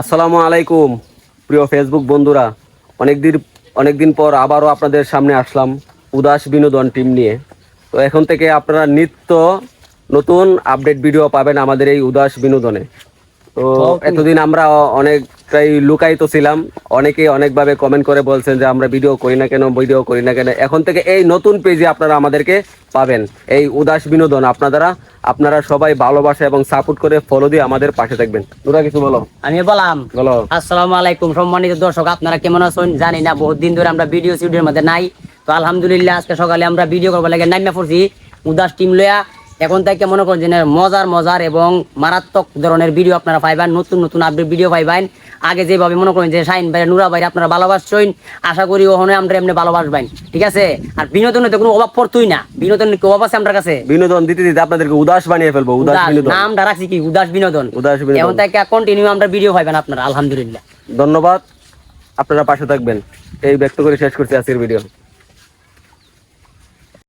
আসসালামু আলাইকুম প্রিয় ফেসবুক বন্ধুরা। অনেকদিন অনেকদিন পর আবারও আপনাদের সামনে আসলাম উদাস বিনোদন টিম নিয়ে। তো এখন থেকে আপনারা নিত্য নতুন আপডেট ভিডিও পাবেন আমাদের এই উদাস বিনোদনে। তো এতদিন আমরা অনেকটাই লুকায়িত ছিলাম। অনেকে অনেকভাবে কমেন্ট করে বলছেন যে আমরা ভিডিও করি না কেন? ভিডিও করি না কেন? এখন থেকে এই নতুন পেজে আপনারা আমাদেরকে পাবেন। এই উদাস বিনোদন আপনারা আপনারা সবাই ভালোবাসা এবং সাপোর্ট করে ফলো দিয়ে আমাদের পাশে থাকবেন। তোরা কিছু বলো? আমি বললাম বলো। আসসালামু আলাইকুম সম্মানিত দর্শক আপনারা কেমন আছেন? জানি না বহুত দিন ধরে আমরা ভিডিও স্টুডিওর মধ্যে নাই। তো আলহামদুলিল্লাহ আজকে সকালে আমরা ভিডিও করব লাগে নাইমা পড়ছি উদাস টিম লয়া এখন থেকে মনে করেন যে মজার মজার এবং মারাত্মক ধরনের ভিডিও আপনারা পাইবেন নতুন নতুন আপডেট ভিডিও পাইবেন। আগে যেভাবে মনে করেন যে শাইন ভাই নুরা ভাই আপনারা ভালোবাসছেন আশা করি ওখানে আমরা এমনি ভালোবাসবেন। ঠিক আছে? আর বিনোদনের তো কোনো অভাব পড়তোই না। বিনোদনের কি অভাব আছে আপনার কাছে? বিনোদন দিতে দিতে আপনাদেরকে উদাস বানিয়ে ফেলব উদাস, বিনোদন। নামটা রাখছি কি? উদাস বিনোদন। উদাস বিনোদন। এখন থেকে কন্টিনিউ আমরা ভিডিও পাইবেন আপনারা আলহামদুলিল্লাহ। ধন্যবাদ। আপনারা পাশে থাকবেন। এই ব্যক্ত করে শেষ করছি আজকের ভিডিও